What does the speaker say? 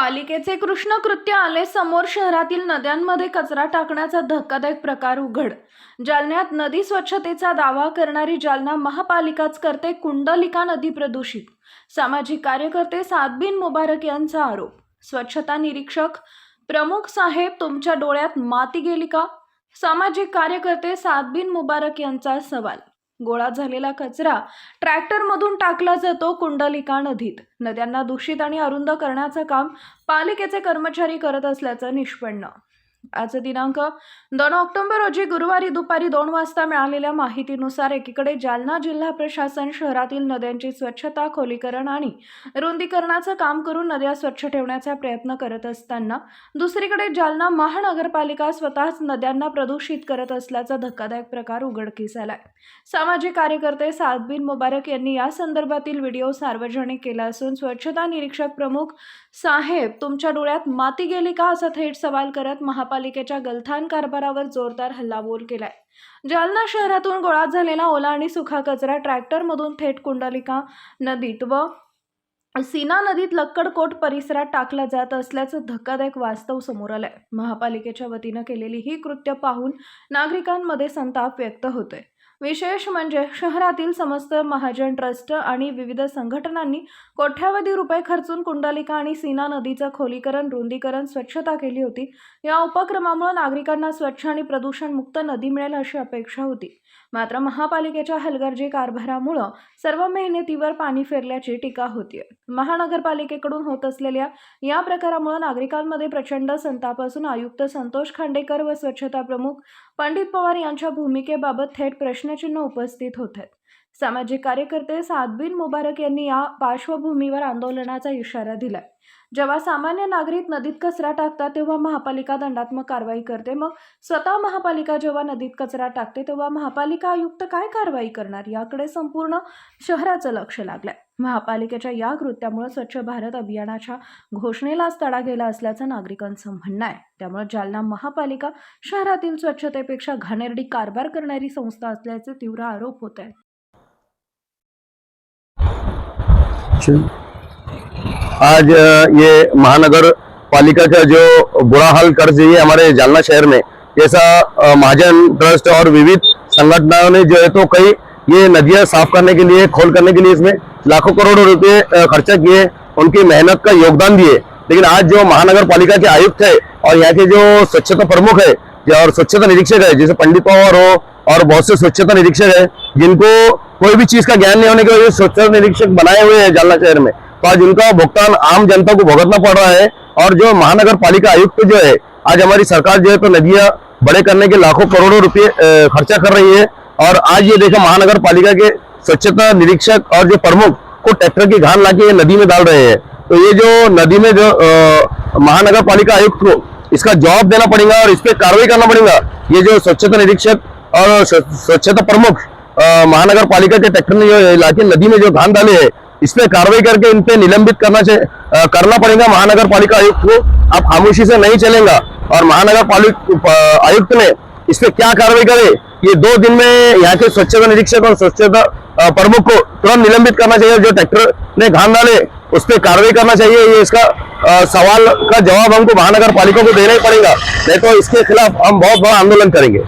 पालिकेचे कृष्णकृत्य आले समोर शहरातील नद्यांमध्ये कचरा टाकण्याचा धक्कादायक प्रकार उघड. जालन्यात नदी स्वच्छतेचा दावा करणारी जालना महापालिकाच करते कुंडलिका नदी प्रदूषित. सामाजिक कार्यकर्ते सादबिन मुबारक यांचा आरोप. स्वच्छता निरीक्षक प्रमुख साहेब तुमच्या डोळ्यात माती गेली का? सामाजिक कार्यकर्ते सादबिन मुबारक यांचा सवाल. गोळा झालेला कचरा ट्रॅक्टरमधून टाकला जातो कुंडलिका नदीत. नद्यांना दूषित आणि अरुंद करण्याचं काम पालिकेचे कर्मचारी करत असल्याचं निष्पन्न आज दिनांक दोन ऑक्टोबर रोजी गुरुवारी दुपारी दोन वाजता मिळालेल्या माहितीनुसार एकीकडे जालना जिल्हा प्रशासन शहरातील नद्यांची स्वच्छता खोलीकरण आणि रुंदीकरणाचं काम करून नद्या स्वच्छ ठेवण्याचा प्रयत्न करत असताना दुसरीकडे जालना महानगरपालिका स्वतःच नद्यांना प्रदूषित करत असल्याचा धक्कादायक प्रकार उघडकीस आलाय सामाजिक कार्यकर्ते सादबिन मुबारक यांनी या संदर्भातील व्हिडिओ सार्वजनिक केला असून स्वच्छता निरीक्षक प्रमुख साहेब तुमच्या डोळ्यात माती गेली का? असा थेट सवाल करत महापालिकेच्या गलथान कारभारावर जोरदार हल्लाबोल केलाय. जालना शहरातून गोळा झालेला ओला आणि सुखा कचरा ट्रॅक्टरमधून थेट कुंडलिका नदीत व सीना नदीत लक्कडकोट परिसरात टाकला जात असल्याचं धक्कादायक वास्तव समोर आलंय. महापालिकेच्या वतीनं केलेली ही कृत्य पाहून नागरिकांमध्ये संताप व्यक्त होतोय. विशेष म्हणजे शहरातील समस्त महाजन ट्रस्ट आणि विविध संघटनांनी कोट्यावधी रुपये खर्चून कुंडलिका आणि सीना नदीचं खोलीकरण रुंदीकरण स्वच्छता केली होती. या उपक्रमामुळे नागरिकांना स्वच्छ आणि प्रदूषणमुक्त नदी मिळेल अशी अपेक्षा होती. मात्र महापालिकेच्या हलगर्जी कारभारामुळं सर्व मेहनतीवर पाणी फिरल्याची टीका होतीये महानगरपालिकेकडून होत असलेल्या या प्रकारामुळे नागरिकांमध्ये प्रचंड संताप असून आयुक्त संतोष खांडेकर व स्वच्छता प्रमुख पंडित पवार यांच्या भूमिकेबाबत थेट प्रश्न प्रश्नचिन्ह उपस्थित होत आहेत सामाजिक कार्यकर्ते सादबिन मुबारक यांनी या पार्श्वभूमीवर आंदोलनाचा इशारा दिलाय. जेव्हा सामान्य नागरिक नदीत कचरा टाकतात तेव्हा महापालिका दंडात्मक कारवाई करते. मग स्वतः महापालिका जेव्हा नदीत कचरा टाकते तेव्हा महापालिका आयुक्त काय कारवाई करणार? याकडे संपूर्ण शहराचं लक्ष लागलंय. महापालिकेच्या या कृत्यामुळे स्वच्छ भारत अभियानाच्या घोषणेलाच तडा गेला असल्याचं नागरिकांचं म्हणणं आहे. त्यामुळे जालना महापालिका शहरातील स्वच्छतेपेक्षा घाणेरडी कारभार करणारी संस्था असल्याचे तीव्र आरोप होत आहेत. आज ये महानगर पालिका का जो बुरा हाल कर रही है हमारे जालना शहर में जैसा महाजन ट्रस्ट और विविध संगठनों ने जो है तो कई ये नदियाँ साफ़ करने के लिए, खोल करने के लिए इसमें लाखों करोड़ों रुपए खर्चा किए, उनकी मेहनत का योगदान दिए। लेकिन आज जो महानगर पालिका के आयुक्त है और यहाँ के जो स्वच्छता प्रमुख है और स्वच्छता निरीक्षक है, जैसे पंडित पवार हो और बहुत से स्वच्छता निरीक्षक है, जिनको कोई भी चीज़ का ज्ञान नहीं होने के वजह स्वच्छता निरीक्षक बनाए हुए हैं जालना शहर में। तो आज उनका भुगतान आम जनता को भुगतना पड़ रहा है और जो महानगर पालिका आयुक्त जो है, आज हमारी सरकार जो है तो नदियाँ बड़े करने के लाखों करोड़ों रुपए खर्चा कर रही है। और आज ये देखा महानगर पालिका के स्वच्छता निरीक्षक और जो प्रमुख को ट्रैक्टर की घान लाके ये नदी में डाल रहे हैं। तो ये जो नदी में जो महानगर पालिका आयुक्त को इसका जवाब देना पड़ेगा और इस पर कार्रवाई करना पड़ेगा। ये जो स्वच्छता निरीक्षक और स्वच्छता प्रमुख महानगर पालिका के ट्रैक्टर ने जो इलाके नदी में जो घान डाले है, इस पे कार्रवाई करके इन पे निलंबित करना चाहिए करना पड़ेगा महानगर पालिका आयुक्त को। आप खामोशी से नहीं चलेगा और महानगर पालिका आयुक्त ने इस पे क्या कार्रवाई करे ये दो दिन में यहाँ के स्वच्छता निरीक्षक और स्वच्छता प्रमुख को तुरंत निलंबित करना चाहिए जो ट्रैक्टर ने घान डाले, उस पर कार्रवाई करना चाहिए। ये इसका सवाल का जवाब हमको महानगर पालिका को देना ही पड़ेगा। नहीं तो इसके खिलाफ हम बहुत बड़ा आंदोलन करेंगे।